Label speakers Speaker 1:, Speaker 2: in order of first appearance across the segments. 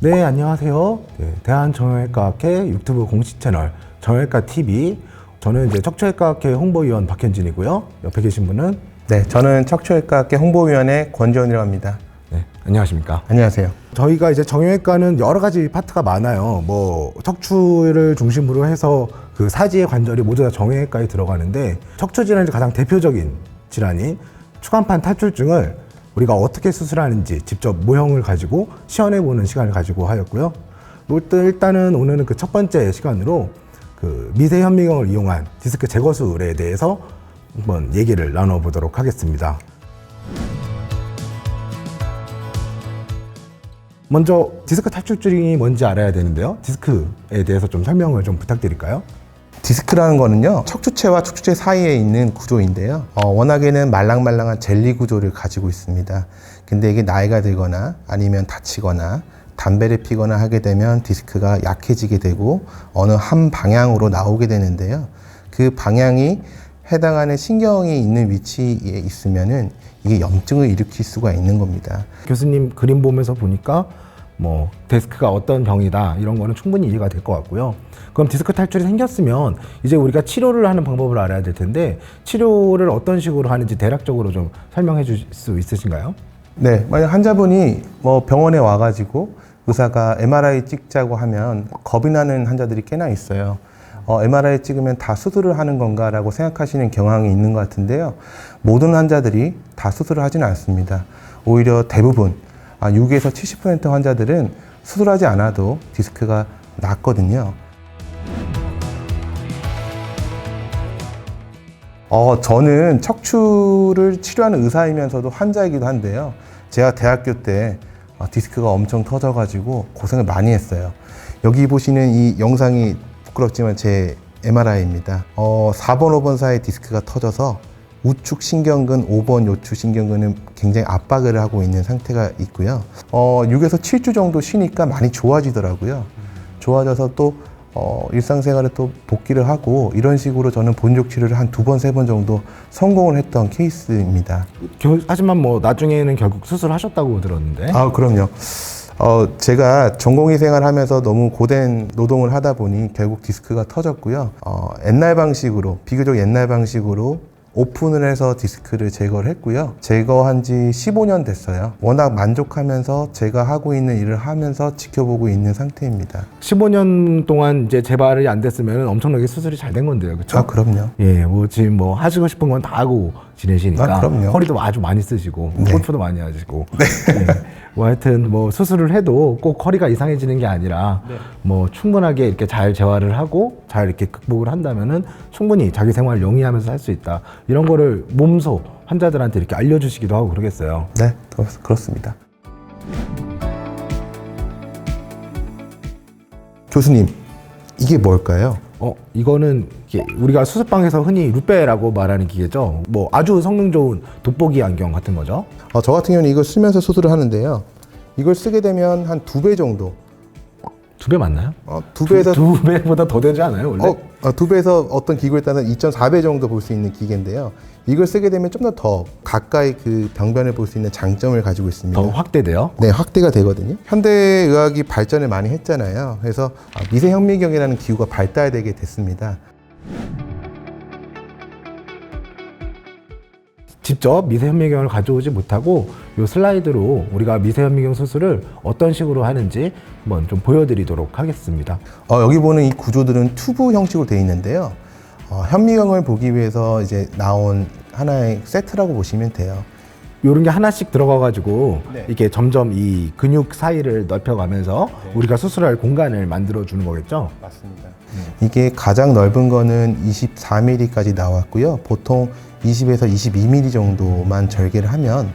Speaker 1: 네, 안녕하세요. 네, 대한정형외과학회 유튜브 공식 채널 정형외과 TV. 저는 이제 척추외과학회 홍보위원 박현진이고요. 옆에 계신 분은
Speaker 2: 네, 저는 척추외과학회 홍보위원회 권지원이라고 합니다.
Speaker 1: 네, 안녕하십니까.
Speaker 2: 안녕하세요.
Speaker 1: 저희가 이제 정형외과는 여러 가지 파트가 많아요. 뭐 척추를 중심으로 해서 그 사지의 관절이 모두 다 정형외과에 들어가는데 척추 질환이 가장 대표적인 질환인 추간판 탈출증을 우리가 어떻게 수술하는지 직접 모형을 가지고 시연해 보는 시간을 가지고 하였고요. 일단- 일단은 오늘은 그 첫 번째 시간으로 그 미세 현미경을 이용한 디스크 제거술에 대해서 한번 얘기를 나눠보도록 하겠습니다. 먼저 디스크 탈출증이 뭔지 알아야 되는데요. 디스크에 대해서 좀 설명을 좀 부탁드릴까요?
Speaker 2: 디스크라는 거는요, 척추체와 척추체 사이에 있는 구조인데요. 어, 워낙에는 말랑말랑한 젤리 구조를 가지고 있습니다. 근데 이게 나이가 들거나 아니면 다치거나 담배를 피거나 하게 되면 디스크가 약해지게 되고 어느 한 방향으로 나오게 되는데요. 그 방향이 해당하는 신경이 있는 위치에 있으면은 이게 염증을 일으킬 수가 있는 겁니다.
Speaker 1: 교수님 그림 보면서 보니까 뭐 디스크가 어떤 병이다 이런 거는 충분히 이해가 될 것 같고요. 그럼 디스크 탈출이 생겼으면 이제 우리가 치료를 하는 방법을 알아야 될 텐데 치료를 어떤 식으로 하는지 대략적으로 좀 설명해 주실 수 있으신가요?
Speaker 2: 네, 만약 환자분이 뭐 병원에 와가지고 의사가 MRI 찍자고 하면 겁이 나는 환자들이 꽤나 있어요. 어, MRI 찍으면 다 수술을 하는 건가라고 생각하시는 경향이 있는 것 같은데요. 모든 환자들이 다 수술을 하지는 않습니다. 오히려 대부분, 아, 6에서 70% 환자들은 수술하지 않아도 디스크가 낫거든요. 어, 저는 척추를 치료하는 의사이면서도 환자이기도 한데요. 제가 대학교 때 어, 디스크가 엄청 터져가지고 고생을 많이 했어요. 여기 보시는 이 영상이 부끄럽지만 제 MRI입니다. 어, 4번, 5번 사이에 디스크가 터져서 우측 신경근, 5번 요추 신경근은 굉장히 압박을 하고 있는 상태가 있고요. 어, 6에서 7주 정도 쉬니까 많이 좋아지더라고요. 좋아져서 또 어, 일상생활에 또 복귀를 하고 이런 식으로 저는 본적 치료를 한 두 번, 세 번 정도 성공을 했던 케이스입니다.
Speaker 1: 교- 하지만 뭐 나중에는 결국 수술하셨다고 들었는데
Speaker 2: 아, 그럼요. 어, 제가 전공의 생활하면서 너무 고된 노동을 하다 보니 결국 디스크가 터졌고요. 어, 옛날 방식으로, 비교적 옛날 방식으로 오픈을 해서 디스크를 제거를 했고요. 제거한 지 15년 됐어요. 워낙 만족하면서 제가 하고 있는 일을 하면서 지켜보고 있는 상태입니다.
Speaker 1: 15년 동안 이제 재발이 안 됐으면 엄청나게 수술이 잘 된 건데요, 그렇죠?
Speaker 2: 아, 그럼요.
Speaker 1: 예, 뭐 지금 뭐 하시고 싶은 건 다 하고 지내시니까
Speaker 2: 아, 그럼요.
Speaker 1: 허리도 아주 많이 쓰시고
Speaker 2: 네.
Speaker 1: 골프도 많이 하시고 네. 뭐 하여튼 뭐 수술을 해도 꼭 허리가 이상해지는 게 아니라 뭐 충분하게 이렇게 잘 재활을 하고 잘 이렇게 극복을 한다면은 충분히 자기 생활 영위하면서 할 수 있다 이런 거를 몸소 환자들한테 이렇게 알려주시기도 하고 그러겠어요.
Speaker 2: 네, 그렇- 그렇습니다. 교수님, 이게 뭘까요?
Speaker 1: 어 이거는 우리가 수술방에서 흔히 루페라고 말하는 기계죠. 뭐 아주 성능 좋은 돋보기 안경 같은 거죠.
Speaker 2: 어, 저 같은 경우는 이걸 쓰면서 수술을 하는데요. 이걸 쓰게 되면 한 두 배 정도,
Speaker 1: 두 배 맞나요?
Speaker 2: 어, 두 배에서
Speaker 1: 두 배보다 더 되지 않아요 원래?
Speaker 2: 어, 어, 두 배에서 어떤 기구에 따라 2.4배 정도 볼 수 있는 기계인데요. 이걸 쓰게 되면 좀 더 더 가까이 그 병변을 볼 수 있는 장점을 가지고 있습니다.
Speaker 1: 더 확대돼요?
Speaker 2: 네, 확대가 되거든요. 현대의학이 발전을 많이 했잖아요. 그래서 아, 미세현미경이라는 기구가 발달되게 됐습니다.
Speaker 1: 직접 미세현미경을 가져오지 못하고 이 슬라이드로 우리가 미세현미경 수술을 어떤 식으로 하는지 한번 좀 보여드리도록 하겠습니다.
Speaker 2: 어, 여기 보는 이 구조들은 튜브 형식으로 되어 있는데요. 어, 현미경을 보기 위해서 이제 나온 하나의 세트라고 보시면 돼요.
Speaker 1: 이런 게 하나씩 들어가가지고
Speaker 2: 네.
Speaker 1: 이게 점점 이 근육 사이를 넓혀가면서 우리가 수술할 공간을 만들어 주는 거겠죠?
Speaker 2: 맞습니다. 이게 가장 넓은 거는 24mm까지 나왔고요. 보통 20에서 22mm 정도만 절개를 하면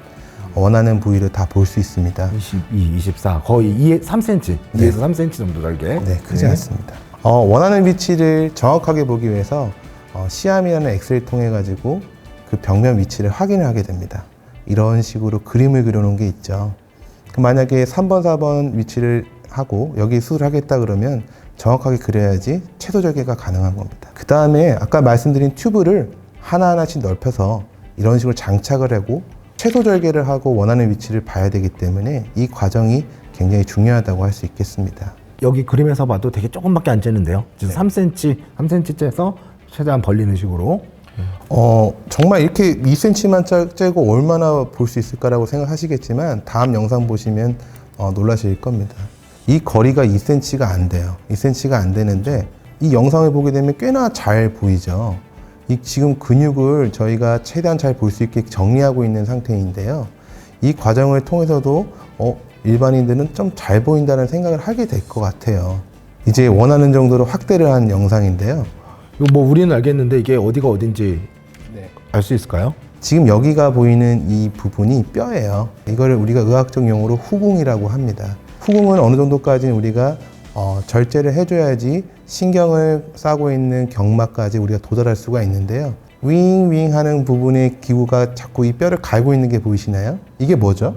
Speaker 2: 원하는 부위를 다 볼 수 있습니다.
Speaker 1: 22, 24 거의 2, 3cm, 2에서 3cm 정도 넓게.
Speaker 2: 네, 크지 않습니다. 어, 원하는 위치를 정확하게 보기 위해서 어, 시암이라는 엑스를 통해 가지고 그 벽면 위치를 확인을 하게 됩니다. 이런 식으로 그림을 그려놓은 게 있죠. 그 만약에 3번, 4번 위치를 하고 여기 수술하겠다 그러면 정확하게 그려야지 채도 절개가 가능한 겁니다. 그 다음에 아까 말씀드린 튜브를 하나하나씩 넓혀서 이런 식으로 장착을 하고 채도 절개를 하고 원하는 위치를 봐야 되기 때문에 이 과정이 굉장히 중요하다고 할 수 있겠습니다.
Speaker 1: 여기 그림에서 봐도 되게 조금밖에 안 째는데요. 지금 3cm, 3cm 째서 최대한 벌리는 식으로.
Speaker 2: 어, 정말 이렇게 2cm만 째고 얼마나 볼 수 있을까라고 생각하시겠지만 다음 영상 보시면 어, 놀라실 겁니다. 이 거리가 2cm가 안 돼요. 2cm가 안 되는데 이 영상을 보게 되면 꽤나 잘 보이죠. 이 지금 근육을 저희가 최대한 잘 볼 수 있게 정리하고 있는 상태인데요. 이 과정을 통해서도 어, 일반인들은 좀 잘 보인다는 생각을 하게 될 것 같아요. 이제 원하는 정도로 확대를 한 영상인데요.
Speaker 1: 이거 뭐 우리는 알겠는데 이게 어디가 어딘지 알 수 있을까요?
Speaker 2: 지금 여기가 보이는 이 부분이 뼈예요. 이거를 우리가 의학적 용어로 후궁이라고 합니다. 후궁은 어느 정도까지는 우리가 어, 절제를 해줘야지 신경을 싸고 있는 경막까지 우리가 도달할 수가 있는데요. 윙윙 하는 부분의 기구가 자꾸 이 뼈를 갈고 있는 게 보이시나요? 이게 뭐죠?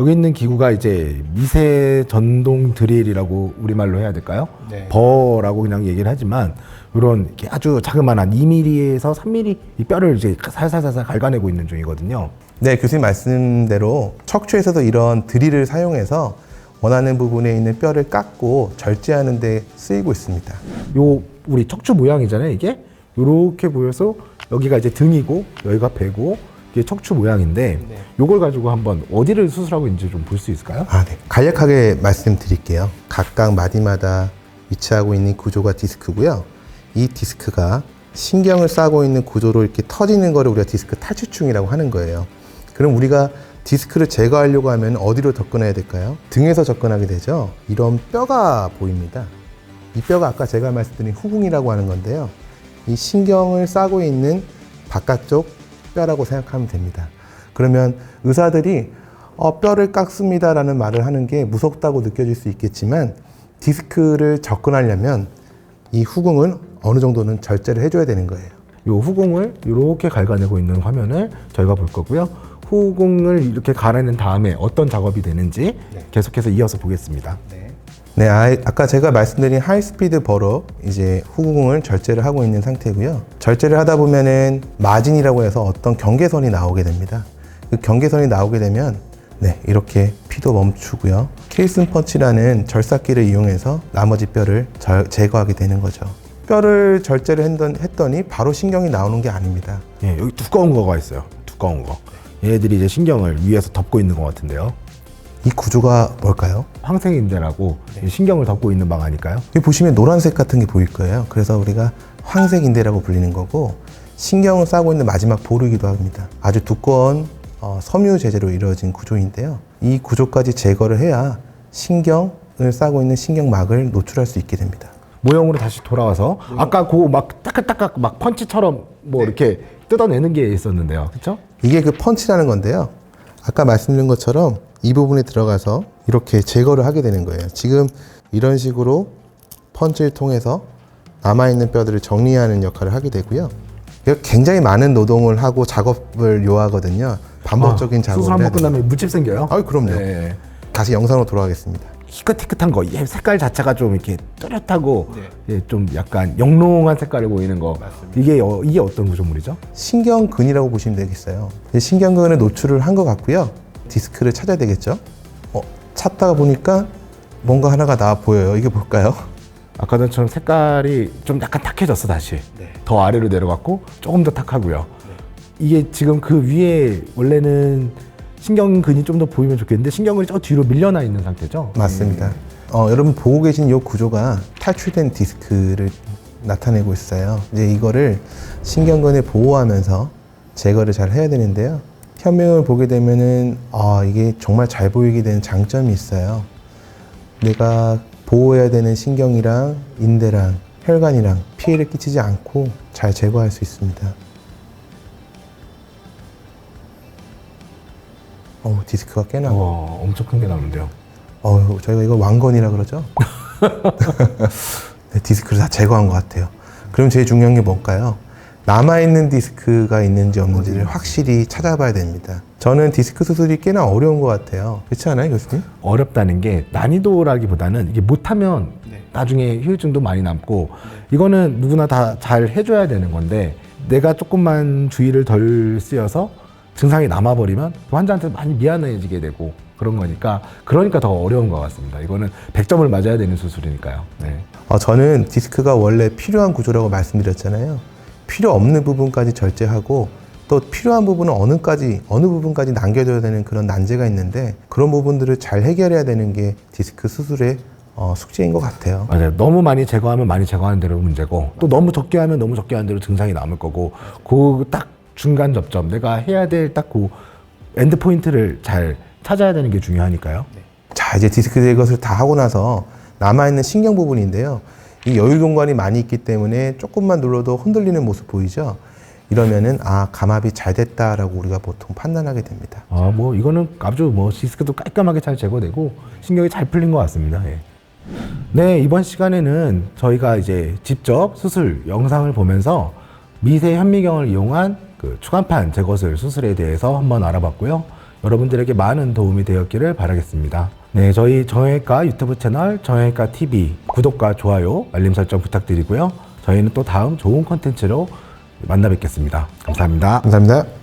Speaker 1: 여기 있는 기구가 이제 미세 전동 드릴이라고 우리말로 해야 될까요?
Speaker 2: 네.
Speaker 1: 버라고 그냥 얘기를 하지만 이런 이렇게 아주 자그마한 2mm에서 3mm 이 뼈를 이제 살살살살 갉아내고 있는 중이거든요.
Speaker 2: 네, 교수님 말씀대로 척추에서도 이런 드릴을 사용해서 원하는 부분에 있는 뼈를 깎고 절제하는 데 쓰이고 있습니다.
Speaker 1: 요 우리 척추 모양이잖아요, 이게. 요렇게 보여서 여기가 이제 등이고 여기가 배고 이게 척추 모양인데 요걸 가지고 한번 어디를 수술하고 있는지 좀 볼 수 있을까요?
Speaker 2: 아, 네. 간략하게 말씀드릴게요. 각각 마디마다 위치하고 있는 구조가 디스크고요. 이 디스크가 신경을 싸고 있는 구조로 이렇게 터지는 거를 우리가 디스크 탈출충이라고 하는 거예요. 그럼 우리가 디스크를 제거하려고 하면 어디로 접근해야 될까요? 등에서 접근하게 되죠. 이런 뼈가 보입니다. 이 뼈가 아까 제가 말씀드린 후궁이라고 하는 건데요. 이 신경을 싸고 있는 바깥쪽 뼈라고 생각하면 됩니다. 그러면 의사들이 어, 뼈를 깎습니다라는 말을 하는 게 무섭다고 느껴질 수 있겠지만 디스크를 접근하려면 이 후궁은 어느 정도는 절제를 해줘야 되는 거예요.
Speaker 1: 요 후공을 이렇게 갉아내고 있는 화면을 저희가 볼 거고요. 후공을 이렇게 갈아낸 다음에 어떤 작업이 되는지 계속해서 이어서 보겠습니다.
Speaker 2: 네, 아, 아까 제가 말씀드린 하이스피드 버로 이제 후궁을 절제를 하고 있는 상태고요. 절제를 하다 보면은 마진이라고 해서 어떤 경계선이 나오게 됩니다. 그 경계선이 나오게 되면 네, 이렇게 피도 멈추고요. 케이슨 펀치라는 절삭기를 이용해서 나머지 뼈를 절- 제거하게 되는 거죠. 뼈를 절제를 했던- 했더니 바로 신경이 나오는 게 아닙니다.
Speaker 1: 예, 여기 두꺼운 거가 있어요. 두꺼운 거. 얘들이 이제 신경을 위에서 덮고 있는 것 같은데요.
Speaker 2: 이 구조가 뭘까요?
Speaker 1: 황색인대라고 신경을 덮고 있는 방아니까요.
Speaker 2: 여기 보시면 노란색 같은 게 보일 거예요. 그래서 우리가 황색인대라고 불리는 거고 신경을 싸고 있는 마지막 볼이기도 합니다. 아주 두꺼운 어, 섬유 재재로 이루어진 구조인데요. 이 구조까지 제거를 해야 신경을 싸고 있는 신경막을 노출할 수 있게 됩니다.
Speaker 1: 모형으로 다시 돌아와서 아까 그 막 따깍따깍 막 펀치처럼 뭐 이렇게 뜯어내는 게 있었는데요. 그렇죠?
Speaker 2: 이게 그 펀치라는 건데요. 아까 말씀드린 것처럼 이 부분에 들어가서 이렇게 제거를 하게 되는 거예요. 지금 이런 식으로 펀치를 통해서 남아있는 뼈들을 정리하는 역할을 하게 되고요. 굉장히 많은 노동을 하고 작업을 요하거든요. 반복적인
Speaker 1: 아,
Speaker 2: 작업을
Speaker 1: 수술 한번. 끝나면 물집 생겨요.
Speaker 2: 아유, 그럼요.
Speaker 1: 네.
Speaker 2: 다시 영상으로 돌아가겠습니다.
Speaker 1: 희끗희끗한 거, 얘 색깔 자체가 좀 이렇게 뚜렷하고
Speaker 2: 네.
Speaker 1: 예, 좀 약간 영롱한 색깔을 보이는 거. 이게 어, 이게 어떤 구조물이죠?
Speaker 2: 신경근이라고 보시면 되겠어요. 이제 신경근을 노출을 한 것 같고요. 디스크를 찾아야 되겠죠. 어, 찾다가 보니까 뭔가 하나가 나와 보여요. 이게 뭘까요?
Speaker 1: 아까 전처럼 색깔이 좀 약간 탁해졌어 다시.
Speaker 2: 네.
Speaker 1: 더 아래로 내려갔고 조금 더 탁하고요. 이게 지금 그 위에 원래는 신경근이 좀 더 보이면 좋겠는데 신경근이 저 뒤로 밀려나 있는 상태죠.
Speaker 2: 맞습니다. 어, 여러분 보고 계신 이 구조가 탈출된 디스크를 나타내고 있어요. 이제 이거를 신경근을 보호하면서 제거를 잘 해야 되는데요. 현명을 보게 되면은 아 이게 정말 잘 보이게 되는 장점이 있어요. 내가 보호해야 되는 신경이랑 인대랑 혈관이랑 피해를 끼치지 않고 잘 제거할 수 있습니다. 어 디스크가 꽤나
Speaker 1: 와 엄청 큰 게 나오는데요.
Speaker 2: 어, 저희가 이거 왕건이라 그러죠? 네, 디스크를 다 제거한 것 같아요. 그럼 제일 중요한 게 뭘까요? 남아있는 디스크가 있는지 없는지를 확실히 찾아봐야 됩니다. 저는 디스크 수술이 꽤나 어려운 것 같아요. 그렇지 않아요, 교수님?
Speaker 1: 어렵다는 게 난이도라기보다는 이게 못하면 나중에 후유증도 많이 남고 이거는 누구나 다 잘 해줘야 되는 건데 내가 조금만 주의를 덜 쓰여서 증상이 남아버리면 그 환자한테 많이 미안해지게 되고 그런 거니까 그러니까 더 어려운 것 같습니다. 이거는 100점을 맞아야 되는 수술이니까요. 네.
Speaker 2: 어, 저는 디스크가 원래 필요한 구조라고 말씀드렸잖아요. 필요 없는 부분까지 절제하고 또 필요한 부분은 어느까지 어느 부분까지 남겨줘야 되는 그런 난제가 있는데 그런 부분들을 잘 해결해야 되는 게 디스크 수술의 어, 숙제인 것 같아요.
Speaker 1: 맞아요. 너무 많이 제거하면 많이 제거하는 대로 문제고 또 너무 적게 하면 너무 적게 하는 대로 증상이 남을 거고 그 딱 중간 접점 내가 해야 될 딱 그 엔드 포인트를 잘 찾아야 되는 게 중요하니까요.
Speaker 2: 자 이제 디스크 제거를 다 하고 나서 남아 있는 신경 부분인데요. 이 여유 공간이 많이 있기 때문에 조금만 눌러도 흔들리는 모습 보이죠? 이러면은 아 감압이 잘 됐다라고 우리가 보통 판단하게 됩니다.
Speaker 1: 아, 뭐 이거는 아주 뭐 디스크도 깔끔하게 잘 제거되고 신경이 잘 풀린 것 같습니다. 예. 네, 이번 시간에는 저희가 이제 직접 수술 영상을 보면서 미세 현미경을 이용한 그 추간판 제거술 수술에 대해서 한번 알아봤고요. 여러분들에게 많은 도움이 되었기를 바라겠습니다. 네, 저희 정형외과 유튜브 채널 정형외과 TV 구독과 좋아요, 알림 설정 부탁드리고요. 저희는 또 다음 좋은 컨텐츠로 만나 뵙겠습니다. 감사합니다.
Speaker 2: 감사합니다.